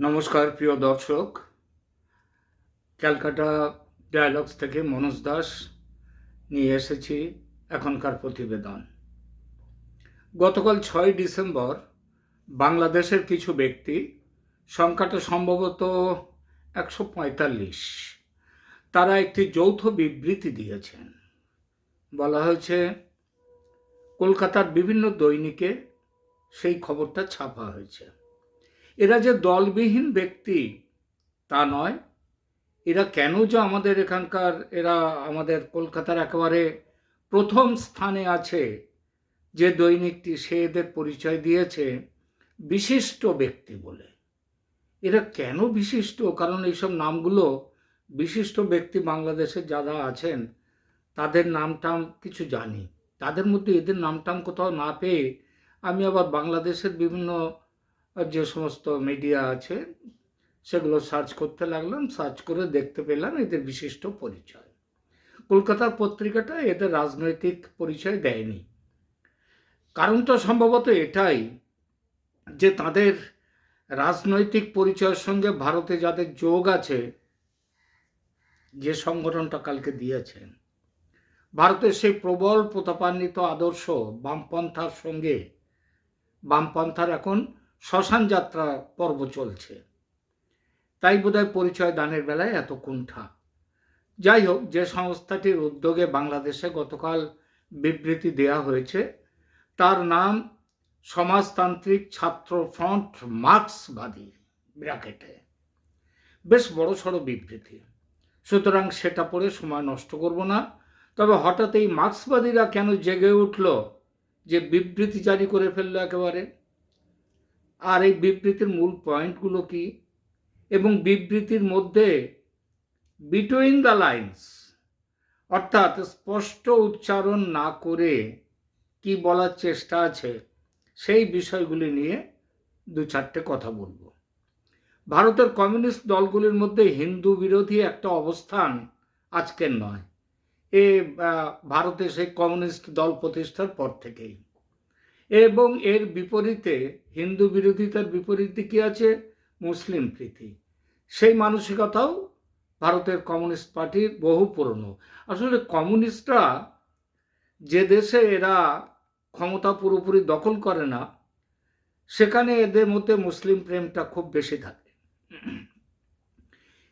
নমস্কার, প্রিয় দর্শক। ক্যালকাটা ডায়ালগস থেকে মনোজ দাস নিয়ে এসেছি এখনকার প্রতিবেদন। গতকাল ছয় ডিসেম্বর বাংলাদেশের কিছু ব্যক্তি, সংখ্যাটা সম্ভবত একশো পঁয়তাল্লিশ, তারা একটি যৌথ বিবৃতি দিয়েছেন। বলা হয়েছে, কলকাতার বিভিন্ন দৈনিকে সেই খবরটা ছাপা হয়েছে। এরা যে দলবিহীন ব্যক্তি, তা নয়। এরা কেন যে আমাদের এখানকার, এরা আমাদের কলকাতার একেবারে প্রথম স্থানে আছে, যে দৈনিকটি সে এদের পরিচয় দিয়েছে, বিশিষ্ট ব্যক্তি বলে। এরা কেন বিশিষ্ট? কারণ এইসব নামগুলো বিশিষ্ট ব্যক্তি বাংলাদেশে যারা আছেন, তাদের নামটাম কিছু জানি। তাদের মধ্যে এদের নামটাম কোথাও না পেয়ে আমি আবার বাংলাদেশের বিভিন্ন যে সমস্ত মিডিয়া আছে, সেগুলো সার্চ করতে লাগলাম সার্চ করে দেখতে পেলাম এদের বিশিষ্ট পরিচয়। কলকাতার পত্রিকাটা এদের রাজনৈতিক পরিচয় দেয়নি। কারণটা সম্ভবত এটাই যে তাদের রাজনৈতিক পরিচয়ের সঙ্গে ভারতে যাদের যোগ আছে, যে সংগঠনটা কালকে দিয়েছেন ভারতের সেই প্রবল প্রতাপান্বিত আদর্শ বামপন্থার সঙ্গে, বামপন্থার এখন শ্মশান যাত্রা পর্ব চলছে। তাই বোধহয় পরিচয় দানের বেলায় এত কুণ্ঠা। যাই হোক, যে সংস্থাটির উদ্যোগে বাংলাদেশে গতকাল বিবৃতি দেয়া হয়েছে, তার নাম সমাজতান্ত্রিক ছাত্র ফ্রন্ট মার্ক্সবাদী ব্র্যাকেটে। বেশ বড় সড়ো বিবৃতি। সুতরাং সেটা পড়ে সময় নষ্ট করব না, তবে হঠাৎ এই মার্ক্সবাদীরা কেন জেগে উঠল যে বিবৃতি জারি করে ফেলল একেবারে? আর এই বিবৃতির মূল পয়েন্টগুলো কি? এবং বিবৃতির মধ্যে বিটুইন দ্য লাইন্স অর্থাৎ স্পষ্ট উচ্চারণ না করে কি বলার চেষ্টা আছে, সেই বিষয়গুলি নিয়ে দু চারটে কথা বলব। ভারতের কমিউনিস্ট দলগুলির মধ্যে হিন্দু বিরোধী একটা অবস্থান আজকের নয়। এ ভারতে সেই কমিউনিস্ট দল প্রতিষ্ঠার পর থেকেই। এবং এর বিপরীতে হিন্দু বিরোধিতার বিপরীতে কি আছে মুসলিম প্রীতি। সেই মানসিকতাও ভারতের কমিউনিস্ট পার্টির বহু পুরনো। আসলে কমিউনিস্টরা যে দেশে এরা ক্ষমতা পুরোপুরি দখল করে না, সেখানে এদের মধ্যে মুসলিম প্রেমটা খুব বেশি থাকে।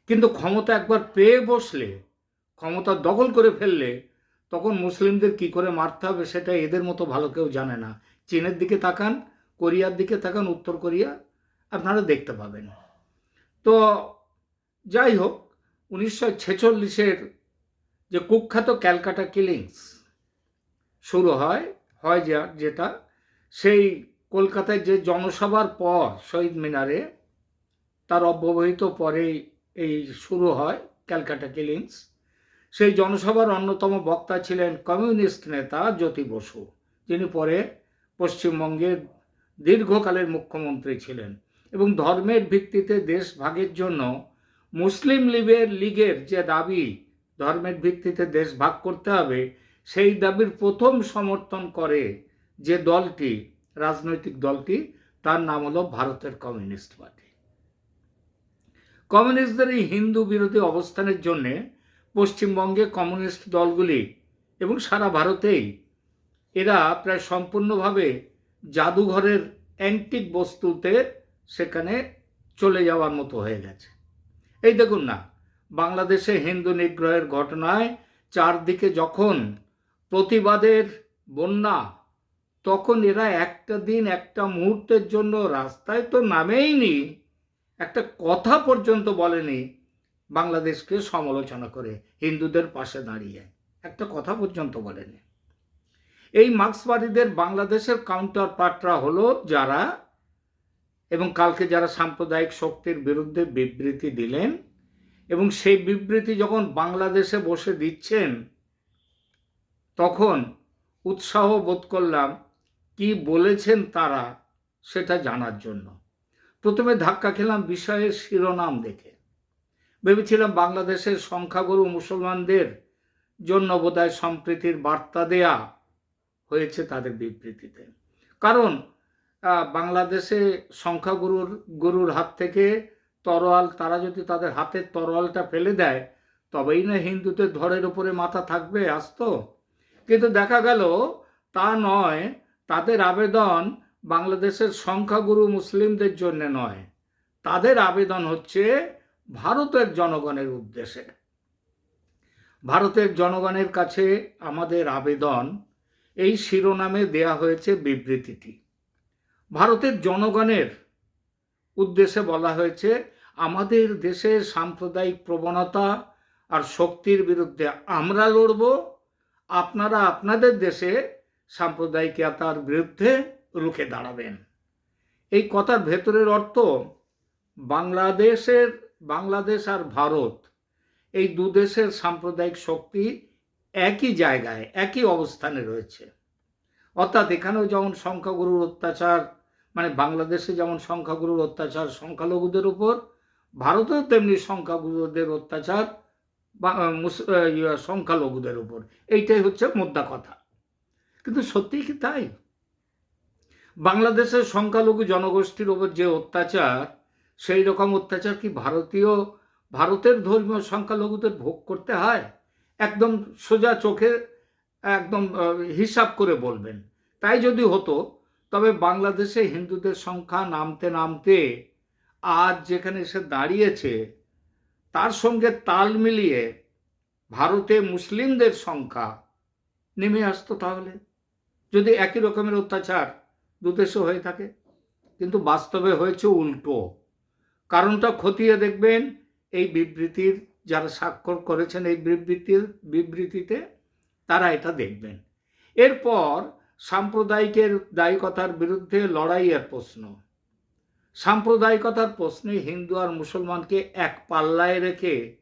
কিন্তু ক্ষমতা একবার পেয়ে বসলে, ক্ষমতা দখল করে ফেললে, তখন মুসলিমদের কি করে মারতে হবে সেটা এদের মতো ভালো কেউ জানে না। চীনের দিকে তাকান, কোরিয়ার দিকে তাকান, উত্তর কোরিয়া, আপনারা দেখতে পাবেন। তো যাই হোক, উনিশশো ছেচল্লিশের যে কুখ্যাত ক্যালকাটা কিলিংস শুরু হয় হয় যা, যেটা, সেই কলকাতায় যে জনসভার পর শহীদ মিনারে, তার অব্যবহিত পরেই এই শুরু হয় ক্যালকাটা কিলিংস। সেই জনসভার অন্যতম বক্তা ছিলেন কমিউনিস্ট নেতা জ্যোতি বসু, যিনি পরে পশ্চিমবঙ্গের দীর্ঘকালের মুখ্যমন্ত্রী ছিলেন এবং ধর্মের ভিত্তিতে দেশ ভাগের জন্য মুসলিম লীগের লীগের যে দাবি, ধর্মের ভিত্তিতে দেশ ভাগ করতে হবে, সেই দাবির প্রথম সমর্থন করে যে দলটি, রাজনৈতিক দলটি, তার নাম হলো ভারতের কমিউনিস্ট পার্টি। কমিউনিস্টদের এই হিন্দু বিরোধী অবস্থানের জন্যে পশ্চিমবঙ্গে কমিউনিস্ট দলগুলি এবং সারা ভারতেই এরা প্রায় সম্পূর্ণভাবে জাদুঘরের অ্যান্টিক বস্তুতে সেখানে চলে যাওয়ার মতো হয়ে গেছে। এই দেখুন না, বাংলাদেশে হিন্দু নিগ্রহের ঘটনায় চারদিকে যখন প্রতিবাদের বন্যা, তখন এরা একটা দিন একটা মুহূর্তের জন্য রাস্তায় তো নামেইনি, একটা কথা পর্যন্ত বলেনি, বাংলাদেশকে সমালোচনা করে, হিন্দুদের পাশে দাঁড়িয়ে, একটা কথা পর্যন্ত বলেনি। এই মার্ক্সবাদীদের বাংলাদেশের কাউন্টার পার্টরা হলো যারা এবং কালকে যারা সাম্প্রদায়িক শক্তির বিরুদ্ধে বিবৃতি দিলেন এবং সেই বিবৃতি যখন বাংলাদেশে বসে দিচ্ছেন, তখন উৎসাহ বোধ করলাম কি বলেছেন তারা সেটা জানার জন্য। প্রথমে ধাক্কা খেলাম বিষয়ের শিরোনাম দেখে। ভেবেছিলাম বাংলাদেশের সংখ্যাগুরু মুসলমানদের জন্য বোধহয় সম্প্রীতির বার্তা দেয়া হয়েছে তাদের বিবৃতিতে। কারণ বাংলাদেশে সংখ্যাগুরুর, গুরুর হাত থেকে তরোয়াল, তারা যদি তাদের হাতের তরোয়ালটা ফেলে দেয়, তবেই না হিন্দুদের ধরের উপরে মাথা থাকবে আসত কিন্তু দেখা গেল, তা নয়, তাদের আবেদন বাংলাদেশের সংখ্যাগুরু মুসলিমদের জন্য নয়। তাদের আবেদন হচ্ছে ভারতের জনগণের উদ্দেশ্যে। ভারতের জনগণের কাছে আমাদের আবেদন এই শিরোনামে দেয়া হয়েছে বিবৃতিটি। ভারতের জনগণের উদ্দেশ্যে বলা হয়েছে, আমাদের দেশের সাম্প্রদায়িক প্রবণতা আর শক্তির বিরুদ্ধে আমরা লড়ব, আপনারা আপনাদের দেশে সাম্প্রদায়িকতার বিরুদ্ধে রুখে দাঁড়াবেন। এই কথার ভেতরের অর্থ, বাংলাদেশের, বাংলাদেশ আর ভারত, এই দু দেশের সাম্প্রদায়িক শক্তি একই জায়গায় একই অবস্থানে রয়েছে। অর্থাৎ এখানেও যেমন সংখ্যাগুরুর অত্যাচার মানে বাংলাদেশে যেমন সংখ্যাগুরুর অত্যাচার সংখ্যালঘুদের উপর ভারতেও তেমনি সংখ্যাগুরুদের অত্যাচার ইয়ে, সংখ্যালঘুদের উপর। এইটাই হচ্ছে মোদ্দা কথা। কিন্তু সত্যিই কি তাই? বাংলাদেশের সংখ্যালঘু জনগোষ্ঠীর ওপর যে অত্যাচার সেই রকম অত্যাচার কি ভারতীয় ভারতের ধর্মীয় সংখ্যালঘুদের ভোগ করতে হয়? একদম সোজা চোখে, একদম হিসাব করে বলবেন। তাই যদি হতো, তবে বাংলাদেশে হিন্দুদের সংখ্যা নামতে নামতে আজ যেখানে এসে দাঁড়িয়েছে, তার সঙ্গে তাল মিলিয়ে ভারতে মুসলিমদের সংখ্যা নেমে আসতো তাহলে। যদি একই রকমের অত্যাচার দুদেশে হয়ে থাকে, কিন্তু বাস্তবে হয়েছে উল্টো। কারণটা খতিয়ে দেখবেন এই বিবৃতির যারা স্বাক্ষর করেছেন এই বিবৃতির বিবৃতিতে, তারা এটা দেখবেন। এরপর সাম্প্রদায়িকের দায়িকতার বিরুদ্ধে লড়াইয়ের প্রশ্ন। সাম্প্রদায়িকতার প্রশ্নে হিন্দু আর মুসলমানকে এক পাল্লায় রেখে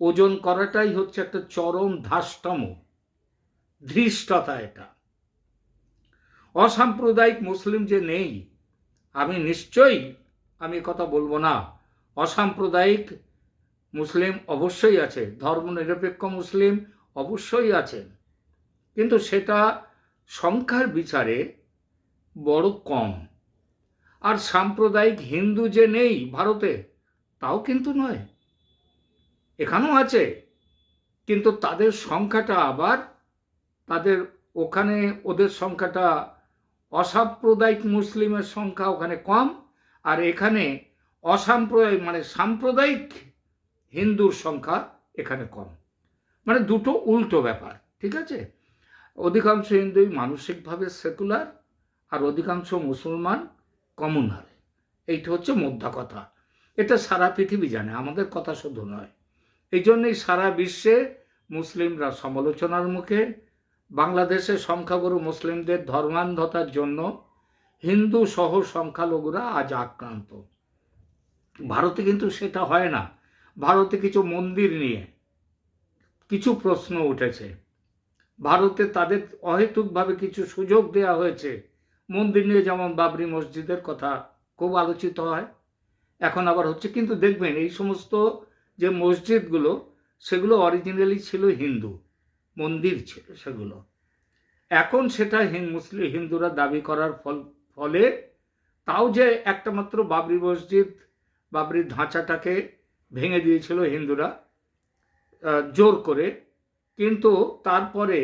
ওজন করাটাই হচ্ছে একটা চরম ধাষ্টম। ধৃষ্টতা এটা। অসাম্প্রদায়িক মুসলিম যে নেই, আমি নিশ্চয়ই, আমি কথা বলব না, অসাম্প্রদায়িক মুসলিম অবশ্যই আছে, ধর্মনিরপেক্ষ মুসলিম অবশ্যই আছে। কিন্তু সেটা সংখ্যার বিচারে বড় কম। আর সাম্প্রদায়িক হিন্দু যে নেই ভারতে, তাও কিন্তু নয়। এখানেও আছে, কিন্তু তাদের সংখ্যাটা আবার, তাদের ওখানে ওদের সংখ্যাটা অসাম্প্রদায়িক মুসলিমের সংখ্যা ওখানে কম, আর এখানে অসাম্প্রদায়িক মানে সাম্প্রদায়িক হিন্দুর সংখ্যা এখানে কম। মানে দুটো উল্টো ব্যাপার, ঠিক আছে? অধিকাংশ হিন্দুই মানসিকভাবে সেকুলার আর অধিকাংশ মুসলমান কমুনাল। এইটা হচ্ছে মোদ্দা কথা। এটা সারা পৃথিবী জানে, আমাদের কথা শুধু নয়। এই জন্যই সারা বিশ্বে মুসলিমরা সমালোচনার মুখে, বাংলাদেশের সংখ্যাগুরু মুসলিমদের ধর্মান্ধতার জন্য হিন্দু সহ সংখ্যালঘুরা আজ আক্রান্ত। ভারতে কিন্তু সেটা হয় না। ভারতে কিছু মন্দির নিয়ে কিছু প্রশ্ন উঠেছে। ভারতে তাদের অহেতুকভাবে কিছু সুযোগ দেওয়া হয়েছে। মন্দির নিয়ে যেমন বাবরি মসজিদের কথা খুব আলোচিত হয়, এখন আবার হচ্ছে, কিন্তু দেখবেন এই সমস্ত যে মসজিদগুলো, সেগুলো অরিজিনালি ছিল হিন্দু, মন্দির ছিল সেগুলো। এখন সেটা মুসলিম হিন্দুরা দাবি করার ফল, ফলে তাও যে একটা মাত্র বাবরি মসজিদ বাবরির ধাঁচাটাকে ভেঙে দিয়েছিল হিন্দুরা জোর করে। কিন্তু তারপরে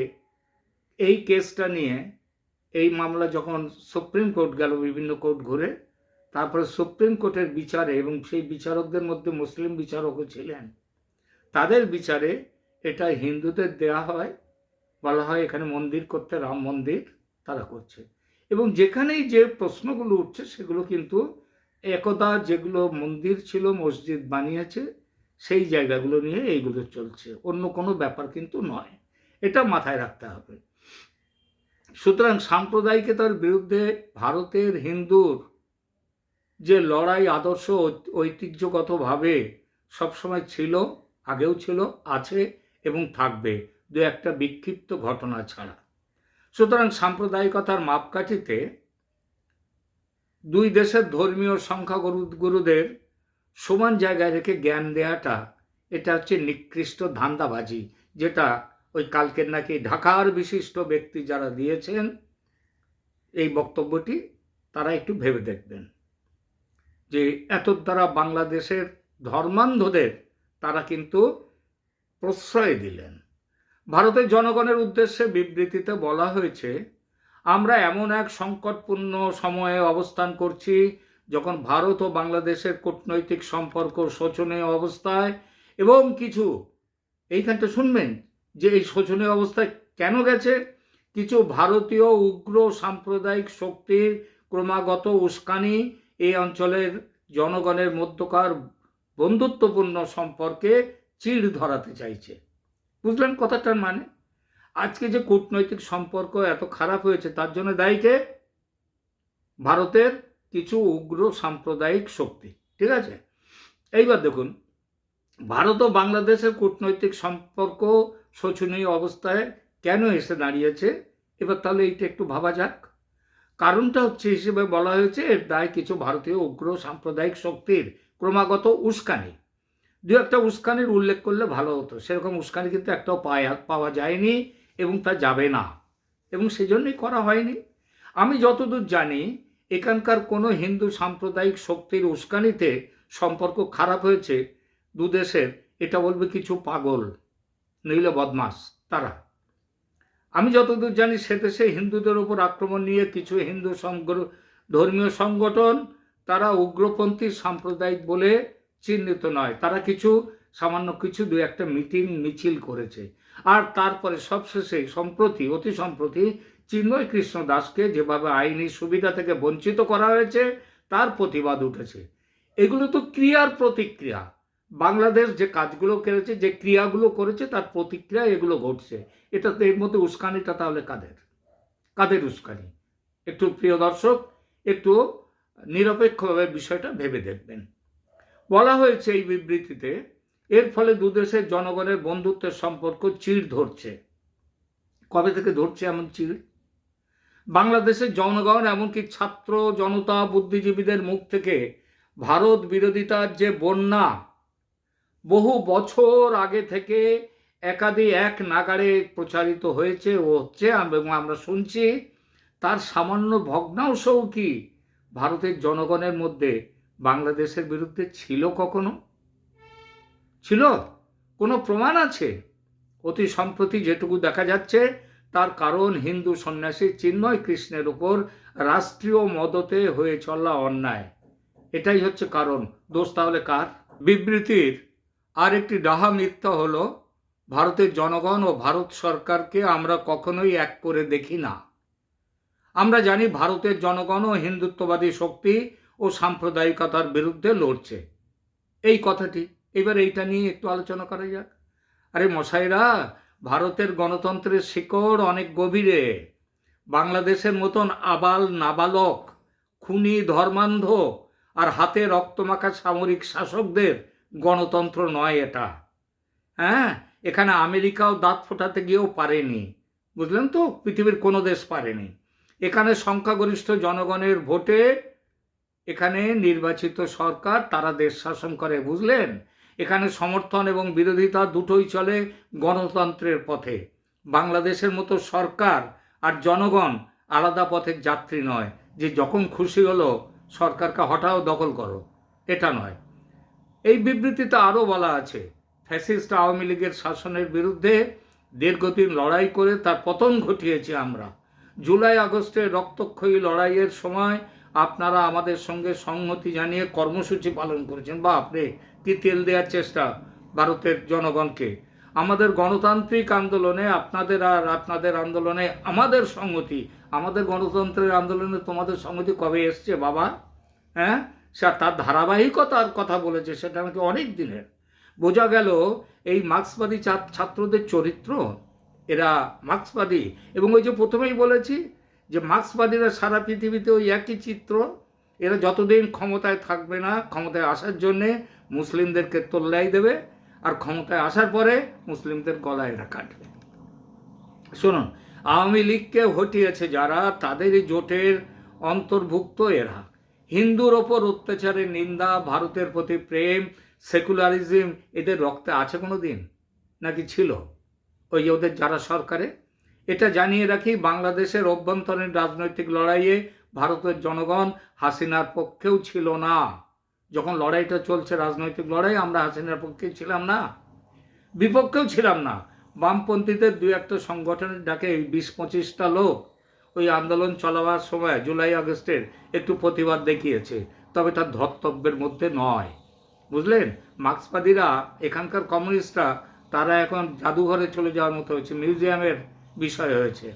এই কেসটা নিয়ে এই মামলা যখন সুপ্রিম কোর্ট গেল বিভিন্ন কোর্ট ঘুরে, তারপরে সুপ্রিম কোর্টের বিচারে এবং সেই বিচারকদের মধ্যে মুসলিম বিচারকও ছিলেন, তাদের বিচারে এটা হিন্দুদের দেয়া হয়, বলা হয় এখানে মন্দির করতে রাম মন্দির তারা করছে। এবং যেখানেই যে প্রশ্নগুলো উঠছে সেগুলো কিন্তু একদা যেগুলো মন্দির ছিল, মসজিদ বানিয়েছে, সেই জায়গাগুলো নিয়ে এইগুলো চলছে। অন্য কোনো ব্যাপার কিন্তু নয়। এটা মাথায় রাখতে হবে। সুতরাং সাম্প্রদায়িকতার বিরুদ্ধে ভারতের হিন্দুর যে লড়াই আদর্শ ঐতিহ্যগতভাবে সবসময় ছিল, আগেও ছিল, আছে এবং থাকবে। দু একটা বিক্ষিপ্ত ঘটনা ছাড়া। সুতরাং সাম্প্রদায়িকতার মাপকাঠিতে দুই দেশের ধর্মীয় সংখ্যাগুরু গুরুদের সমান জায়গায় রেখে জ্ঞান দেওয়াটা এটা হচ্ছে নিকৃষ্ট ধান্দাবাজি, যেটা ওই কালকের নাকি ঢাকার বিশিষ্ট ব্যক্তি যারা দিয়েছেন, এই বক্তব্যটি তারা একটু ভেবে দেখবেন। যে এত দ্বারা বাংলাদেশের ধর্মান্ধদের তারা কিন্তু প্রশ্রয় দিলেন। ভারতের জনগণের উদ্দেশ্যে বিবৃতিতে বলা হয়েছে আমরা এমন এক সংকটপূর্ণ সময়ে অবস্থান করছি, যখন ভারত ও বাংলাদেশের কূটনৈতিক সম্পর্ক শোচনীয় অবস্থায়। এবং কিছু, এইখানটা শুনবেন যে এই শোচনীয় অবস্থায় কেন গেছে? কিছু ভারতীয় উগ্র সাম্প্রদায়িক শক্তির ক্রমাগত উস্কানি, এই অঞ্চলের জনগণের মধ্যকার বন্ধুত্বপূর্ণ সম্পর্কে চিড় ধরাতে চাইছে। বুঝলেন কথাটার মানে? আজকে যে কূটনৈতিক সম্পর্ক এত খারাপ হয়েছে, তার জন্য দায়ীকে ভারতের কিছু উগ্র সাম্প্রদায়িক শক্তি। ঠিক আছে? এইবার দেখুন, ভারত ও বাংলাদেশের কূটনৈতিক সম্পর্ক শোচনীয় অবস্থায় কেন এসে দাঁড়িয়েছে? এবার তাহলে এইটা একটু ভাবা যাক। কারণটা হচ্ছে হিসেবে বলা হয়েছে, এর দায় কিছু ভারতীয় উগ্র সাম্প্রদায়িক শক্তির ক্রমাগত উস্কানি। দু একটা উস্কানির উল্লেখ করলে ভালো হতো। সেরকম উস্কানি কিন্তু একটাও পাওয়া পাওয়া যায়নি। এবং তা যাবে না। এবং সেজন্যই করা হয়নি। আমি যতদূর জানি, এখানকার কোনো হিন্দু সাম্প্রদায়িক শক্তির উস্কানিতে সম্পর্ক খারাপ হয়েছে। দু দেশের, এটা বলবে কিছু পাগল, নইলে বদমাস, তারা। আমি যতদূর জানি, সে দেশে হিন্দুদের ওপর আক্রমণ নিয়ে কিছু হিন্দু ধর্মীয় সংগঠন, তারা উগ্রপন্থী সাম্প্রদায়িক বলে চিহ্নিত নয়। তারা কিছু সামান্য কিছু দু একটা মিটিং মিছিল করেছে। আর তারপরে সবশেষে সম্প্রতি, অতি সম্প্রতি চিন্ময় কৃষ্ণ দাসকে যেভাবে আইনি সুবিধা থেকে বঞ্চিত করা হয়েছে, তার প্রতিবাদ উঠেছে। এগুলো তো ক্রিয়ার প্রতিক্রিয়া। বাংলাদেশ যে কাজগুলো করেছে, যে ক্রিয়াগুলো করেছে, তার প্রতিক্রিয়া এগুলো ঘটছে। এটা এর মধ্যে উস্কানিটা তাহলে কাদের? কাদের উস্কানি? একটু প্রিয় দর্শক, একটু নিরপেক্ষভাবে বিষয়টা ভেবে দেখবেন। বলা হয়েছে এই বিবৃতিতে এর ফলে দুদেশের জনগণের বন্ধুত্বের সম্পর্ক চিড় ধরছে। কবে থেকে ধরছে এমন চিড়? বাংলাদেশের জনগণ এমনকি ছাত্র জনতা বুদ্ধিজীবীদের মুখ থেকে ভারত বিরোধিতার যে বন্যা, বহু বছর আগে থেকে একাধি এক নাগাড়ে প্রচারিত হয়েছে ও হচ্ছে এবং আমরা শুনছি তার সামান্য ভগ্নাংশও কি ভারতের জনগণের মধ্যে বাংলাদেশের বিরুদ্ধে ছিল কখনো? ছিল? কোনো প্রমাণ আছে? অতি সম্প্রতি যেটুকু দেখা যাচ্ছে, তার কারণ হিন্দু সন্ন্যাসী চিন্ময় কৃষ্ণের উপর রাষ্ট্রীয় মদতে হয়ে চলা অন্যায়। এটাই হচ্ছে কারণ। দোষ তাহলে কার? বিবৃতির আর একটি ডাহা মিথ্যা হল, ভারতের জনগণ ও ভারত সরকারকে আমরা কখনোই এক করে দেখি না। আমরা জানি ভারতের জনগণও হিন্দুত্ববাদী শক্তি ও সাম্প্রদায়িকতার বিরুদ্ধে লড়ছে। এই কথাটি এবার এইটা নিয়ে একটু আলোচনা করা যাক। আরে মশাইরা, ভারতের গণতন্ত্রের শিকড় অনেক গভীরে। বাংলাদেশের মতন আবাল নাবালক, খুনি, ধর্মান্ধ আর হাতে রক্তমাখা সামরিক শাসকদের গণতন্ত্র নয় এটা। হ্যাঁ এখানে আমেরিকাও দাঁত ফোটাতে গিয়েও পারেনি। বুঝলেন তো? পৃথিবীর কোনো দেশ পারেনি। এখানে সংখ্যাগরিষ্ঠ জনগণের ভোটে এখানে নির্বাচিত সরকার তারা দেশ শাসন করে, বুঝলেন? এখানে সমর্থন এবং বিরোধিতা দুটোই চলে গণতন্ত্রের পথে। বাংলাদেশের মতো সরকার আর জনগণ আলাদা পথের যাত্রী নয়, যে যখন খুশি হলো সরকারকে হঠাও দখল করো, এটা নয়। এই বিবৃতিতে আরও বলা আছে, ফ্যাসিস্ট আওয়ামী লীগের শাসনের বিরুদ্ধে দীর্ঘদিন লড়াই করে তার পতন ঘটিয়েছি আমরা। জুলাই আগস্টে রক্তক্ষয়ী লড়াইয়ের সময় আপনারা আমাদের সঙ্গে সংহতি জানিয়ে কর্মসূচি পালন করেছেন। বা আপনি কি তেল দেওয়ার চেষ্টা ভারতের জনগণকে? আমাদের গণতান্ত্রিক আন্দোলনে আপনাদের আর আপনাদের আন্দোলনে আমাদের সংহতি, আমাদের গণতন্ত্রের আন্দোলনে তোমাদের সংহতি কবে এসছে বাবা? হ্যাঁ? সে তার ধারাবাহিকতার কথা বলেছে, সেটা নাকি অনেক দিনের। বোঝা গেল এই মার্ক্সবাদী ছাত্রদের চরিত্র, এরা মার্ক্সবাদী। এবং ওই যে প্রথমেই বলেছি যে মার্ক্সবাদীরা সারা পৃথিবীতে ওই একই চিত্র এরা যতদিন ক্ষমতায় থাকবে না, ক্ষমতায় আসার জন্যে মুসলিমদেরকে তোল্লাই দেবে আর ক্ষমতায় আসার পরে মুসলিমদের গলায় এরা কাটবে। শুনুন, আওয়ামী লীগকে হটিয়েছে যারা তাদেরই জোটের অন্তর্ভুক্ত এরা। হিন্দুর ওপর অত্যাচারের নিন্দা, ভারতের প্রতি প্রেম, সেকুলারিজম, এদের রক্তে আছে কোনো দিন নাকি ছিল? ওই ওদের যারা সরকারে? এটা জানিয়ে রাখি, বাংলাদেশের অভ্যন্তরীণ রাজনৈতিক লড়াইয়ে ভারতের জনগণ হাসিনার পক্ষেও ছিল না। যখন লড়াইটা চলছে, রাজনৈতিক লড়াই, আমরা হাসিনার পক্ষে ছিলাম না। বিপক্ষেও ছিলাম না। বামপন্থীদের দুই একটা সংগঠনের ডাকে বিশ পঁচিশটা লোক ওই আন্দোলন চলাবার সময় জুলাই, আগস্টের একটু প্রতিবাদ দেখিয়েছে। তবে তার ধর্তব্যের মধ্যে নয়। বুঝলেন? মার্ক্সবাদীরা, এখানকার কমিউনিস্টরা, তারা এখন জাদুঘরে চলে যাওয়ার মতো হয়েছে। মিউজিয়ামের বিষয় হয়েছে।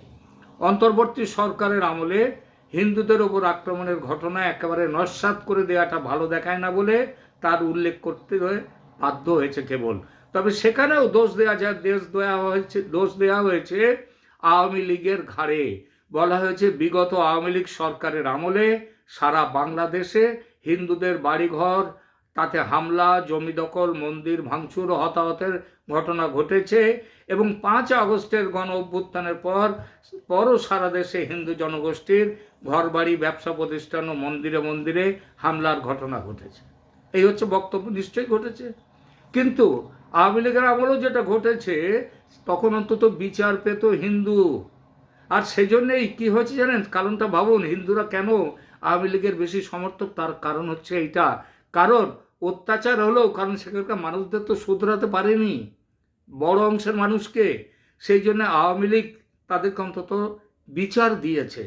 অন্তর্বর্তী সরকারের আমলে হিন্দুদের ওপর আক্রমণের ঘটনা একেবারে নস্বাত করে দেওয়াটা ভালো দেখায় না বলে তার উল্লেখ করতে হয়ে বাধ্য হয়েছে কেবল। তবে সেখানেও দোষ দেওয়া যায়, দেশ দেওয়া হয়েছে, দোষ দেওয়া হয়েছে আওয়ামী লীগের ঘাড়ে। বলা হয়েছে, বিগত আওয়ামী লীগ সরকারের আমলে সারা বাংলাদেশে হিন্দুদের বাড়িঘর, তাতে হামলা, জমি দখল, মন্দির ভাঙচুর হতাহতের ঘটনা ঘটেছে। এবং পাঁচ আগস্টের গণ অভ্যুত্থানের পর পরও সারা দেশে হিন্দু জনগোষ্ঠীর ঘরবাড়ি, ব্যবসা প্রতিষ্ঠান ও মন্দিরে মন্দিরে হামলার ঘটনা ঘটেছে। এই হচ্ছে বক্তব্য, নিশ্চয়ই ঘটেছে। কিন্তু আওয়ামী লীগের আমলেও যেটা ঘটেছে, তখন অন্তত বিচার পেত হিন্দু। আর সেই জন্যেই কী হয়েছে জানেন? কারণটা ভাবুন, হিন্দুরা কেন আওয়ামী লীগের বেশি সমর্থক? তার কারণ হচ্ছে এইটা। কারণ অত্যাচার হলেও, কারণ সেখানকার মানুষদের তো শুধরাতে পারেনি। বড় অংশের মানুষকে সেই জন্য আওয়ামী লীগ তাদেরকে অন্তত বিচার দিয়েছে।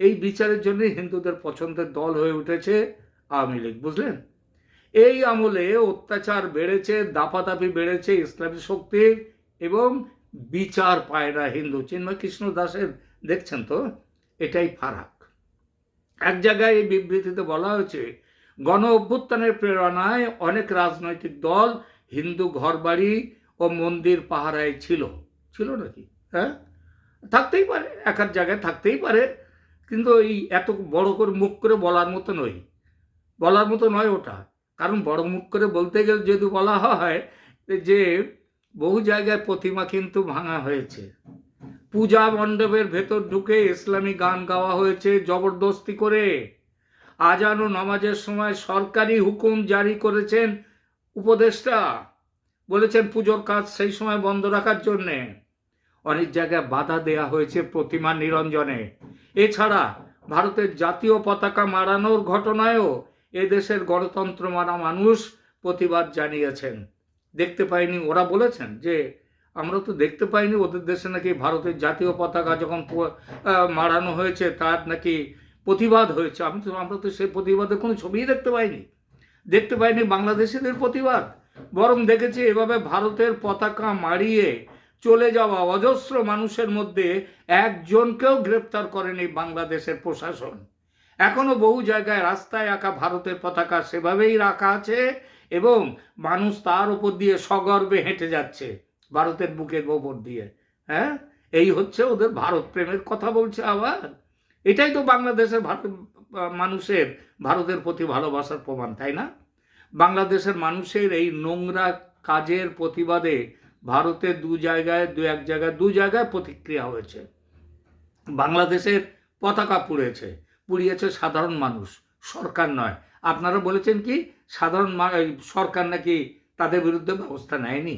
এই বিচারের জন্যই হিন্দুদের পছন্দের দল হয়ে উঠেছে আওয়ামী লীগ, বুঝলেন? এই আমলে অত্যাচার বেড়েছে, দাপাদাপি বেড়েছে ইসলামী শক্তির এবং বিচার পায় না হিন্দু। চিন্ময় কৃষ্ণ দাসের, দেখছেন তো? এটাই ফারাক। এক জায়গায় এই বিবৃতিতে বলা হয়েছে গণ অভ্যুত্থানের প্রেরণায় অনেক রাজনৈতিক দল, হিন্দু ঘরবাড়ি ও মন্দির পাহারায় ছিল। ছিল নাকি? হ্যাঁ? থাকতেই পারে, এক এক জায়গায় থাকতেই পারে, কিন্তু এই এত বড় করে মুখ করে বলার মতো নয়। বলার মতো নয় ওটা। কারণ বড় মুখ করে বলতে গেলে যদি বলা হয় যে বহু জায়গায় প্রতিমা কিন্তু ভাঙা হয়েছে। পূজা মণ্ডপের ভেতর ঢুকে ইসলামী গান গাওয়া হয়েছে জবরদস্তি করে। আজান ও নামাজের সময় সরকারি হুকুম জারি করেছেন উপদেষ্টা। বলেছেন, পুজোর কাজ সেই সময় বন্ধ রাখার জন্যে। অনেক জায়গায় বাধা দেয়া হয়েছে প্রতিমা নিরঞ্জনে। এছাড়া ভারতের জাতীয় পতাকা মারানোর ঘটনায়ও এদেশের গণতন্ত্র মানা মানুষ প্রতিবাদ জানিয়েছেন। দেখতে পাইনি, ওরা বলেছেন যে, আমরা তো দেখতে পাইনি ওদের দেশে নাকি ভারতের জাতীয় পতাকা যখন মারানো হয়েছে, তার নাকি প্রতিবাদ হয়েছে। আমি তো, আমরা তো সেই প্রতিবাদের কোনো ছবিই দেখতে পাইনি। দেখতে পাইনি বাংলাদেশিদের প্রতিবাদ। বরং দেখেছি এভাবে ভারতের পতাকা মারিয়ে চলে যাওয়া অজস্র মানুষের মধ্যে একজনকেও গ্রেপ্তার করেনি বাংলাদেশের প্রশাসন। এখনও বহু জায়গায় রাস্তায় আঁকা ভারতের পতাকা সেভাবেই রাখা আছে এবং মানুষ তার উপর দিয়ে সগর্বে হেঁটে যাচ্ছে ভারতের বুকের ওপর দিয়ে। হ্যাঁ? এই হচ্ছে ওদের ভারত প্রেমের কথা বলছে আবার। এটাই তো বাংলাদেশের ভারত মানুষের, ভারতের প্রতি ভালোবাসার প্রমাণ, তাই না? বাংলাদেশের মানুষের এই নোংরা কাজের প্রতিবাদে ভারতে দু জায়গায়, দু এক জায়গায়, দু জায়গায় প্রতিক্রিয়া হয়েছে। বাংলাদেশের পতাকা পুড়েছে, পুড়িয়েছে সাধারণ মানুষ, সরকার নয়। আপনারা বলেছেন কি, সাধারণ সরকার নাকি তাদের বিরুদ্ধে ব্যবস্থা নেয়নি?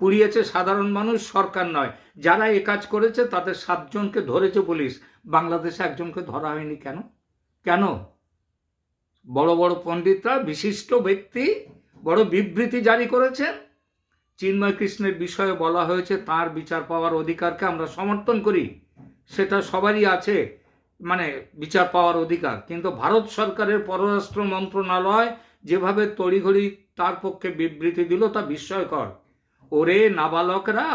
পুড়িয়েছে সাধারণ মানুষ, সরকার নয়। যারা এ কাজ করেছে, তাদের সাতজনকে ধরেছে পুলিশ। বাংলাদেশে একজনকে ধরা হয়নি কেন? কেন? বড় বড় পণ্ডিতরা, বিশিষ্ট ব্যক্তি, বড় বিবৃতি জারি করেছেন। চিন্ময় কৃষ্ণের বিষয়ে বলা হয়েছে, তার বিচার পাওয়ার অধিকারকে আমরা সমর্থন করি। সেটা সবারই আছে মানে বিচার পাওয়ার অধিকার। কিন্তু ভারত সরকারের পররাষ্ট্র মন্ত্রণালয় যেভাবে তড়িঘড়ি তার পক্ষে বিবৃতি দিল, তা বিস্ময়কর। ওরে নাবালকরা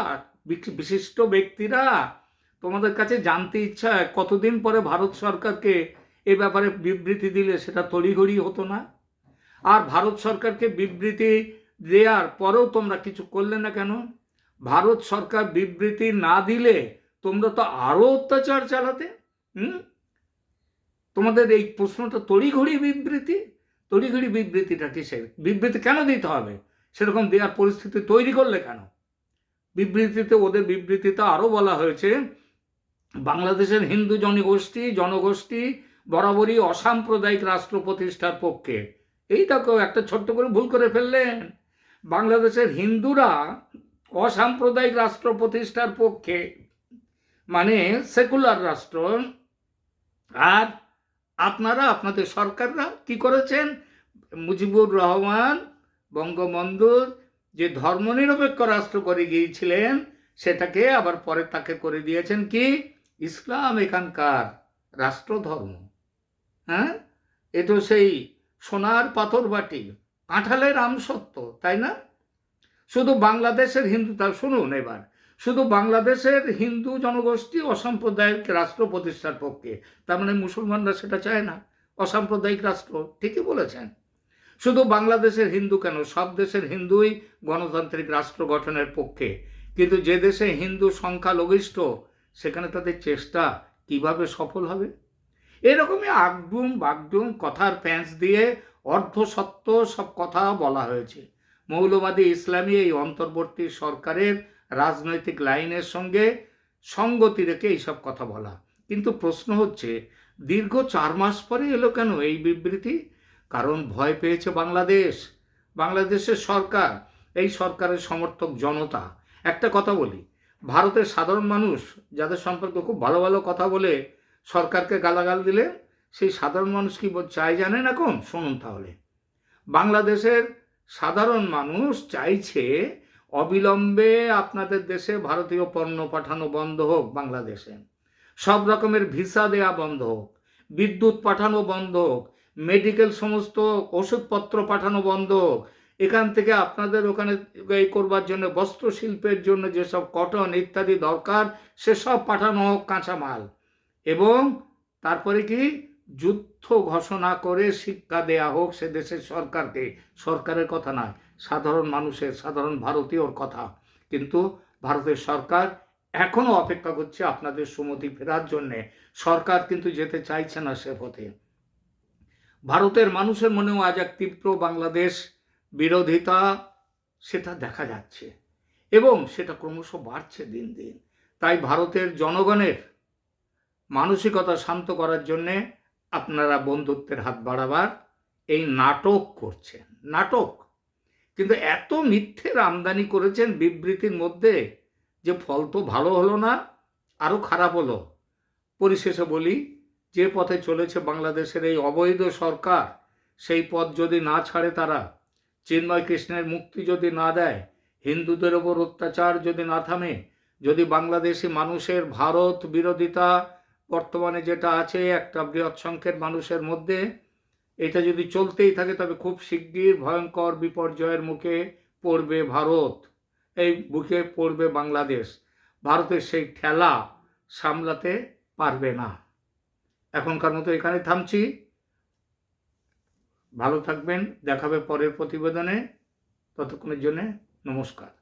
বিশিষ্ট ব্যক্তিরা, তোমাদের কাছে জানতে ইচ্ছা কতদিন পরে ভারত সরকারকে এ ব্যাপারে বিবৃতি দিলে সেটা তড়িঘড়ি হতো না। আর ভারত সরকারকে বিবৃতি দেওয়ার পরেও তোমরা কিছু করলে না কেন? ভারত সরকার বিবৃতি না দিলে তোমরা তো আরও অত্যাচার চালাতে, হুম? তোমাদের এই প্রশ্নটা তড়িঘড়ি বিবৃতি? তড়িঘড়ি বিবৃতিটা কিসের বিবৃতি কেন দিতে হবে? সেরকম দেওয়ার পরিস্থিতি তৈরি করলে কেন? বিবৃতিতে, ওদের বিবৃতিতে আরও বলা হয়েছে, বাংলাদেশের হিন্দু জনগোষ্ঠী জনগোষ্ঠী বরাবরই অসাম্প্রদায়িক রাষ্ট্র প্রতিষ্ঠার পক্ষে। এই দেখো, একটা ছোট্ট করে ভুল করে ফেললেন। বাংলাদেশের হিন্দুরা অসাম্প্রদায়িক রাষ্ট্র প্রতিষ্ঠার পক্ষে মানে সেকুলার রাষ্ট্র। আর আপনারা, আপনাদের সরকাররা কি করেছেন? মুজিবুর রহমান, বঙ্গবন্ধুর যে ধর্মনিরপেক্ষ রাষ্ট্র করে গিয়েছিলেন, সেটাকে আবার পরে তাকে করে দিয়েছেন কি? ইসলাম এখানকার রাষ্ট্রধর্ম। হ্যাঁ? এ তো সেই সোনার পাথর বাটি। কাঁঠালের আম আমসত্ব তাই না? শুধু বাংলাদেশের হিন্দু, তা শুনুন এবার। শুধু বাংলাদেশের হিন্দু জনগোষ্ঠী অসাম্প্রদায়িক রাষ্ট্র প্রতিষ্ঠার পক্ষে, তার মানে মুসলমানরা সেটা চায় না। অসাম্প্রদায়িক রাষ্ট্র, ঠিকই বলেছেন। শুধু বাংলাদেশের হিন্দু কেন? সব দেশের হিন্দুই গণতান্ত্রিক রাষ্ট্র গঠনের পক্ষে। কিন্তু যে দেশে হিন্দু সংখ্যালঘিষ্ঠ, সেখানে তাদের চেষ্টা কীভাবে সফল হবে? এরকমই আগডুম বাগডুম কথার প্যাঁচ দিয়ে অর্ধসত্য সব কথা বলা হয়েছে। মৌলবাদী ইসলামী এই অন্তর্বর্তী সরকারের রাজনৈতিক লাইনের সঙ্গে সঙ্গতি রেখে এইসব কথা বলা। কিন্তু প্রশ্ন হচ্ছে, দীর্ঘ চার মাস পরে এলো কেন এই বিবৃতি? কারণ ভয় পেয়েছে বাংলাদেশ, বাংলাদেশের সরকার, এই সরকারের সমর্থক জনতা। একটা কথা বলি, ভারতের সাধারণ মানুষ যাদের সম্পর্কে খুব ভালো ভালো কথা বলে সরকারকে গালাগাল দিলে সেই সাধারণ মানুষ কি চায় জানেন এখন? শুনুন তাহলে। বাংলাদেশের সাধারণ মানুষ চাইছে অবিলম্বে আপনাদের দেশে ভারতীয় পণ্য পাঠানো বন্ধ হোক বাংলাদেশে। সব রকমের ভিসা দেয়া বন্ধ হোক, বিদ্যুৎ পাঠানো বন্ধ হোক, মেডিকেল সমস্ত ওষুধপত্র পাঠানো বন্ধ হোক, এখান থেকে আপনাদের ওখানে এই করবার জন্য বস্ত্র শিল্পের জন্য যেসব কটন ইত্যাদি দরকার, সেসব পাঠানো হোক কাঁচামাল। এবং তারপরে কি? যুদ্ধ ঘোষণা করে শিক্ষা দেয়া হোক সে দেশের সরকারকে। সরকারের কথা নয়, সাধারণ মানুষের, সাধারণ ভারতীয়র কথা। কিন্তু ভারতের সরকার এখনও অপেক্ষা করছে আপনাদের সুমতি ফেরার জন্যে। সরকার কিন্তু যেতে চাইছে না সে পথে। ভারতের মানুষের মনেও আজ এক তীব্র বাংলাদেশ বিরোধিতা সেটা দেখা যাচ্ছে। এবং সেটা ক্রমশ বাড়ছে দিন দিন। তাই ভারতের জনগণের মানসিকতা শান্ত করার জন্যে আপনারা বন্ধুত্বের হাত বাড়াবার এই নাটক করছেন। নাটক। কিন্তু এত মিথ্যের আমদানি করেছেন বিবৃতির মধ্যে যে ফল তো ভালো হলো না আরও খারাপ হলো। পরিশেষে বলি, যে পথে চলেছে বাংলাদেশের এই অবৈধ সরকার, সেই পথ যদি না ছাড়ে তারা, চিন্ময় কৃষ্ণের মুক্তি যদি না দেয়, হিন্দুদের ওপর অত্যাচার যদি না থামে, যদি বাংলাদেশি মানুষের ভারত বিরোধিতা বর্তমানে যেটা আছে, একটা বৃহৎ সংখ্যের মানুষের মধ্যে, এটা যদি চলতেই থাকে, তবে খুব শিগগির ভয়ঙ্কর বিপর্যয়ের মুখে পড়বে ভারত। এই বুকে পড়বে বাংলাদেশ। ভারতের সেই ঠেলা সামলাতে পারবে না। এখনকার মতো এখানে থামছি। ভালো থাকবেন। দেখাবে পরের প্রতিবেদনে। ততক্ষণের জন্যে নমস্কার।